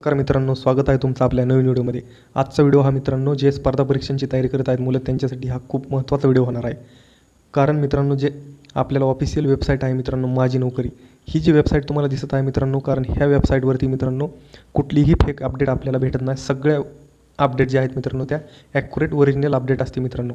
नमस्कार मित्रांनो स्वागत आहे तुमचं आपल्या नवीन व्हिडिओमध्ये. आजचा व्हिडिओ हा मित्रांनो जे स्पर्धा परीक्षांची तयारी करत आहेत मुलं त्यांच्यासाठी हा खूप महत्त्वाचा व्हिडिओ होणार आहे. कारण मित्रांनो जे आपल्याला ऑफिशियल वेबसाईट आहे मित्रांनो माझी नोकरी ही जी वेबसाईट तुम्हाला दिसत आहे मित्रांनो कारण ह्या वेबसाईटवरती मित्रांनो कुठलीही फेक अपडेट आपल्याला भेटत नाही. सगळ्या अपडेट जे आहेत मित्रांनो त्या ॲक्युरेट ओरिजिनल अपडेट असते मित्रांनो.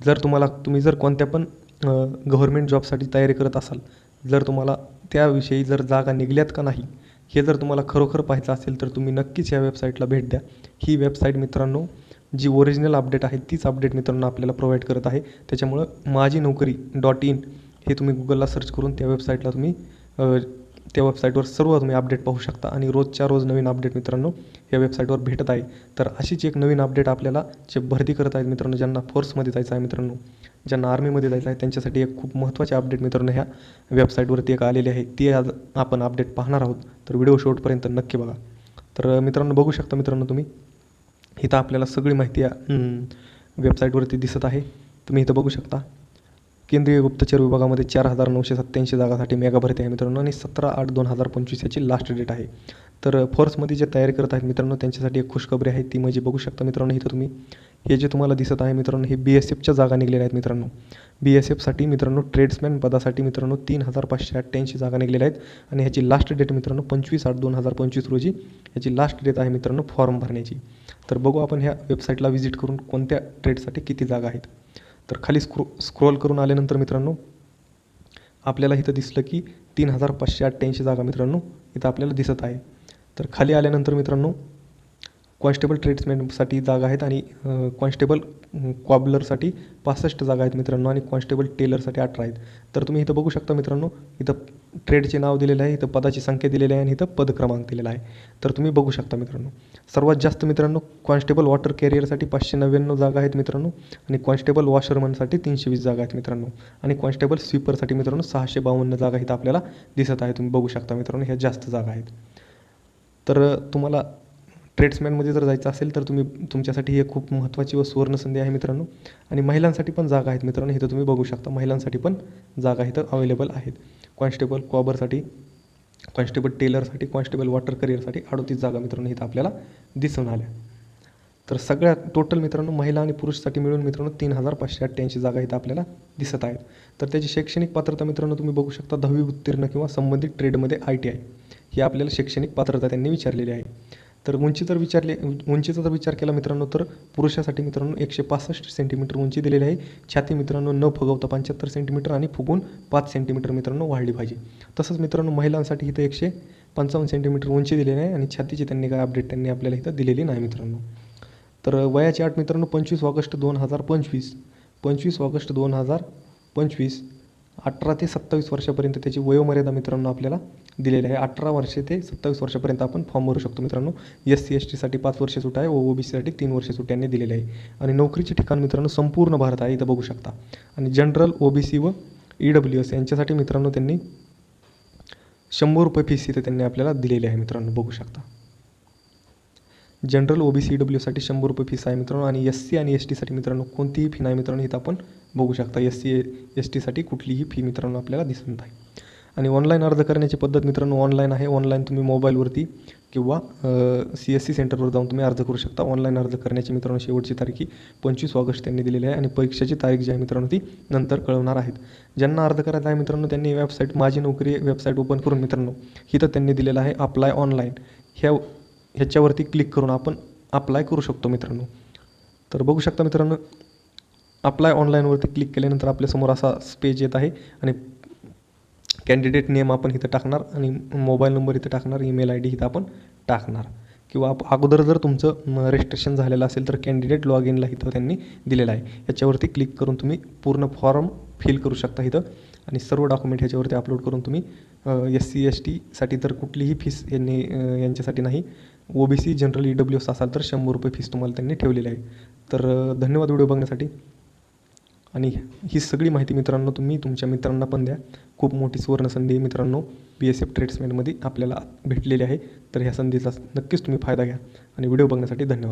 जर तुम्हाला तुम्ही जर कोणत्या पण गव्हर्मेंट जॉबसाठी तयारी करत असाल जर तुम्हाला त्याविषयी जर जागा निघल्यात का नाही हे जर तुम्हाला खरोखर पाहायचं असेल तर तुम्ही नक्कीच या वेबसाईटला भेट द्या. ही वेबसाईट मित्रांनो जी ओरिजिनल अपडेट आहे तीच अपडेट मित्रांनो आपल्याला प्रोव्हाइड करत आहे. त्याच्यामुळं माझी नोकरी डॉट इन हे तुम्ही गुगलला सर्च करून त्या वेबसाईटला तुम्ही त्या वेबसाईटवर सर्व तुम्ही अपडेट पाहू शकता. आणि रोजच्या रोज नवीन अपडेट मित्रांनो या वेबसाईटवर भेटत आहे. तर अशीच एक नवीन अपडेट आपल्याला जे भरती करत आहेत मित्रांनो ज्यांना फोर्समध्ये जायचं आहे मित्रांनो ज्यांना आर्मीमध्ये जायचं आहे त्यांच्यासाठी एक खूप महत्त्वाचे अपडेट मित्रांनो ह्या वेबसाईटवरती एक आलेली आहे. ती आज आपण अपडेट पाहणार आहोत. तर व्हिडिओ शेवटपर्यंत नक्की बघा. तर मित्रांनो बघू शकता मित्रांनो तुम्ही इथं आपल्याला सगळी माहिती या वेबसाईटवरती दिसत आहे. तुम्ही इथं बघू शकता. केंद्रीय गुप्तचर विभागामध्ये चार हजार नऊशे सत्त्याऐंशी जागासाठी मेगा भरती आहे मित्रांनो आणि सतरा आठ दोन हजार पंचवीस याची लास्ट डेट आहे. तर फोर्समध्ये जे तयारी करत आहेत मित्रांनो त्यांच्यासाठी एक खुशखबरी आहे ती म्हणजे बघू शकता मित्रांनो इथं तुम्ही. हे जे तुम्हाला दिसत आहे मित्रांनो हे बी एस एफच्या जागा निघलेल्या आहेत मित्रांनो. बी एस एफसाठी मित्रांनो ट्रेड्समॅन पदासाठी मित्रांनो तीन हजार पाचशे अठ्ठ्याऐंशी जागा निघलेल्या आहेत आणि ह्याची लास्ट डेट मित्रांनो पंचवीस आठ दोन हजार पंचवीस रोजी ह्याची लास्ट डेट आहे मित्रांनो फॉर्म भरण्याची. तर बघू आपण ह्या वेबसाईटला व्हिजिट करून कोणत्या ट्रेडसाठी किती जागा आहेत. तर खाली स्क्रो स्क्रोल करून आल्यानंतर मित्रांनो आपल्याला इथं दिसलं की तीन हजार पाचशे अठ्ठ्याऐंशी जागा मित्रांनो इथं आपल्याला दिसत आहे. तर खाली आल्यानंतर मित्रांनो कॉन्स्टेबल ट्रेड्समॅनसाठी जागा आहेत आणि कॉन्स्टेबल कॉबलरसाठी पासष्ट जागा आहेत मित्रांनो आणि कॉन्स्टेबल टेलरसाठी अठरा आहेत. तर तुम्ही इथं बघू शकता मित्रांनो इथं ट्रेडचे नाव दिलेलं आहे इथं पदाची संख्या दिलेली आहे आणि इथं पद क्रमांक दिलेला आहे. तर तुम्ही बघू शकता मित्रांनो सर्वात जास्त मित्रांनो कॉन्स्टेबल वॉटर कॅरियरसाठी पाचशे नव्याण्णव जागा आहेत मित्रांनो आणि कॉन्स्टेबल वॉशरमनसाठी तीनशे वीस जागा आहेत मित्रांनो आणि कॉन्स्टेबल स्वीपरसाठी मित्रांनो सहाशे बावन्न जागा इथं आपल्याला दिसत आहे. तुम्ही बघू शकता मित्रांनो ह्या जास्त जागा आहेत. तर तुम्हाला ट्रेड्समॅनमध्ये जर जायचं असेल तर तुम्ही तुमच्यासाठी हे खूप महत्त्वाची व सुवर्णसंधी आहे मित्रांनो. आणि महिलांसाठी पण जागा आहेत मित्रांनो इथं तुम्ही बघू शकता. महिलांसाठी पण जागा इथं अवेलेबल आहेत. कॉन्स्टेबल कॉबरसाठी कॉन्स्टेबल टेलरसाठी कॉन्स्टेबल वॉटर करिअरसाठी अडोतीस जागा मित्रांनो इथं आपल्याला दिसून आल्या. तर सगळ्या टोटल मित्रांनो महिला आणि पुरुषसाठी मिळून मित्रांनो तीन हजार पाचशे अठ्ठ्याऐंशी जागा इथं आपल्याला दिसत आहेत. तर त्याची शैक्षणिक पात्रता मित्रांनो तुम्ही बघू शकता. दहावी उत्तीर्ण किंवा संबंधित ट्रेडमध्ये आय टी आय ही आपल्याला शैक्षणिक पात्रता त्यांनी विचारलेली आहे. तर उंची जर विचारले उंचीचा जर विचार केला मित्रांनो तर पुरुषासाठी मित्रांनो एकशे पासष्ट सेंटीमीटर उंची दिलेली आहे. छाती मित्रांनो न फुगवता पंच्याहत्तर सेंटीमीटर आणि फुगून पाच सेंटीमीटर मित्रांनो वाढली पाहिजे. तसंच मित्रांनो महिलांसाठी इथं एकशे पंचावन्न सेंटीमीटर उंची दिलेली आहे आणि छातीची त्यांनी काय अपडेट त्यांनी आपल्याला इथं दिलेली नाही मित्रांनो. तर वयाची आठ मित्रांनो पंचवीस ऑगस्ट दोन हजार पंचवीस पंचवीस ऑगस्ट दोन हजार पंचवीस अठरा ते सत्तावीस वर्षापर्यंत त्याची वयोमर्यादा मित्रांनो आपल्याला दिलेली आहे. अठरा वर्षे ते सत्तावीस वर्षापर्यंत आपण फॉर्म भरू शकतो मित्रांनो. एस सी एस टीसाठी पाच वर्ष सुट आहे. ओ ओ बी सीसाठी तीन वर्ष सुट्ट्यांनी दिलेली आहे. आणि नोकरीचे ठिकाण मित्रांनो संपूर्ण भारत आहे. इथं बघू शकता. आणि जनरल ओ बी सी व ई डब्ल्यू एस यांच्यासाठी मित्रांनो त्यांनी शंभर रुपये फीस इथं त्यांनी आपल्याला दिलेली आहे मित्रांनो. बघू शकता. जनरल ओ बी सी डब्ल्यूसाठी शंभर रुपये फीस आहे मित्रांनो. आणि एस सी आणि एस टीसाठी मित्रांनो कोणतीही फी नाही मित्रांनो. इथं आपण बघू शकता. एस सी एस टीसाठी कुठलीही फी मित्रांनो आपल्याला दिसत आहे आणि ऑनलाईन अर्ज करण्याची पद्धत मित्रांनो ऑनलाईन आहे. ऑनलाईन तुम्ही मोबाईलवरती किंवा सी एस सी सेंटरवर जाऊन तुम्ही अर्ज करू शकता. ऑनलाईन अर्ज करण्याची मित्रांनो शेवटची तारीख ही पंचवीस ऑगस्ट त्यांनी दिलेली आहे आणि परीक्षेची तारीख जी आहे मित्रांनो ती नंतर कळवणार आहेत. ज्यांना अर्ज करायचा आहे मित्रांनो त्यांनी वेबसाईट माझी नोकरी वेबसाईट ओपन करून मित्रांनो ही तर त्यांनी दिलेलं आहे अप्लाय ऑनलाईन ह्या ह्याच्यावरती क्लिक करून आपण अप्लाय करू शकतो मित्रांनो. तर बघू शकता मित्रांनो अप्लाय ऑनलाईनवरती क्लिक केल्यानंतर आपल्यासमोर असा पेज येत आहे आणि कॅन्डिडेट नेम आपण इथं टाकणार आणि मोबाईल नंबर इथं टाकणार ईमेल आय डी इथं आपण टाकणार. किंवा आप अगोदर जर तुमचं रजिस्ट्रेशन झालेलं असेल तर कॅन्डिडेट लॉग इनला इथं त्यांनी दिलेलं आहे. याच्यावरती क्लिक करून तुम्ही पूर्ण फॉर्म फिल करू शकता इथं. आणि सर्व डॉक्युमेंट ह्याच्यावरती अपलोड करून तुम्ही एस सी एस टीसाठी तर कुठलीही फीस यांनी यांच्यासाठी नाही. O B C general E W S असाल तर शंभर रुपये फीस तुम्हाला त्यांनी ठेवलेली आहे तर धन्यवाद व्हिडिओ बघण्यासाठी. आणि ही सगळी माहिती मित्रांनो तुम्ही तुमच्या मित्रांना पण द्या. खूप मोठी सुवर्णसंधी मित्रांनो. बी एस एफ ट्रेड्समॅनमध्ये आपल्याला भेटलेली आहे. तर ह्या संधीचा नक्कीच तुम्ही फायदा घ्या. आणि व्हिडिओ बघण्यासाठी धन्यवाद.